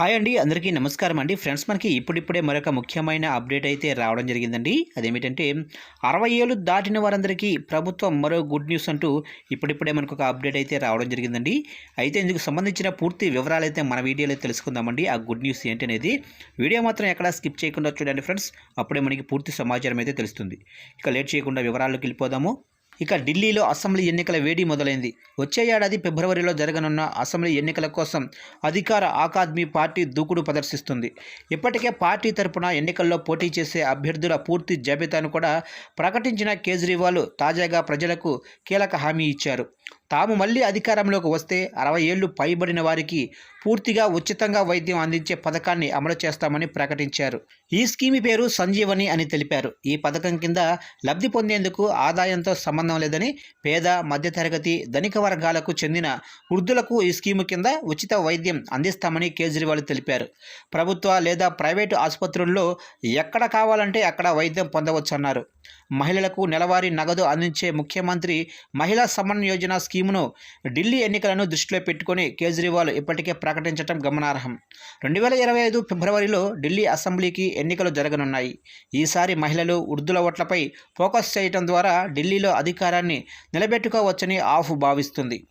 Hi అండి అందరికీ నమస్కారం అండి. ఫ్రెండ్స్ మనకి ఇప్పుడిప్పుడే మరొక ముఖ్యమైన అప్డేట్ అయితే రావడం జరిగిందండి. అదేమిటంటే అరవై ఏళ్ళు దాటిన వారందరికీ ప్రభుత్వం మరో గుడ్ న్యూస్ అంటూ ఇప్పుడిప్పుడే మనకు ఒక అప్డేట్ అయితే రావడం జరిగిందండి. అయితే ఇందుకు సంబంధించిన పూర్తి వివరాలు అయితే మన వీడియోలో తెలుసుకుందామండి. ఆ గుడ్ న్యూస్ ఏంటి అనేది వీడియో మాత్రం ఎక్కడా స్కిప్ చేయకుండా చూడండి ఫ్రెండ్స్. అప్పుడే మనకి పూర్తి సమాచారం అయితే తెలుస్తుంది. ఇక లేట్ చేయకుండా వివరాల్లోకి వెళ్ళిపోదాము. ఇక ఢిల్లీలో అసెంబ్లీ ఎన్నికల వేడి మొదలైంది. వచ్చే ఏడాది ఫిబ్రవరిలో జరగనున్న అసెంబ్లీ ఎన్నికల కోసం అధికార ఆకాద్మీ పార్టీ దూకుడు ప్రదర్శిస్తుంది. ఇప్పటికే పార్టీ తరపున ఎన్నికల్లో పోటీ చేసే అభ్యర్థుల పూర్తి జాబితాను కూడా ప్రకటించిన కేజ్రీవాల్ తాజాగా ప్రజలకు కీలక హామీ ఇచ్చారు. తాము మళ్ళీ అధికారంలోకి వస్తే అరవై ఏళ్ళు పైబడిన వారికి పూర్తిగా ఉచితంగా వైద్యం అందించే పథకాన్ని అమలు చేస్తామని ప్రకటించారు. ఈ స్కీమ్ పేరు సంజీవని అని తెలిపారు. ఈ పథకం కింద లబ్ధి పొందేందుకు ఆదాయంతో సంబంధం లేదని పేద మధ్యతరగతి ధనిక వర్గాలకు చెందిన వృద్ధులకు ఈ స్కీము కింద ఉచిత వైద్యం అందిస్తామని కేజ్రీవాల్ తెలిపారు. ప్రభుత్వ లేదా ప్రైవేటు ఆసుపత్రుల్లో ఎక్కడ కావాలంటే అక్కడ వైద్యం పొందవచ్చన్నారు. మహిళలకు నెలవారీ నగదు అందించే ముఖ్యమంత్రి మహిళా సమ్మన్ యోజన స్కీమును ఢిల్లీ ఎన్నికలను దృష్టిలో పెట్టుకుని కేజ్రీవాల్ ఇప్పటికే ప్రకటించడం గమనార్హం. రెండు వేల ఇరవై ఐదు ఫిబ్రవరిలో ఢిల్లీ అసెంబ్లీకి ఎన్నికలు జరగనున్నాయి. ఈసారి మహిళలు ఉర్దుల ఓట్లపై ఫోకస్ చేయటం ద్వారా ఢిల్లీలో అధికారాన్ని నిలబెట్టుకోవచ్చని ఆఫ్ భావిస్తుంది.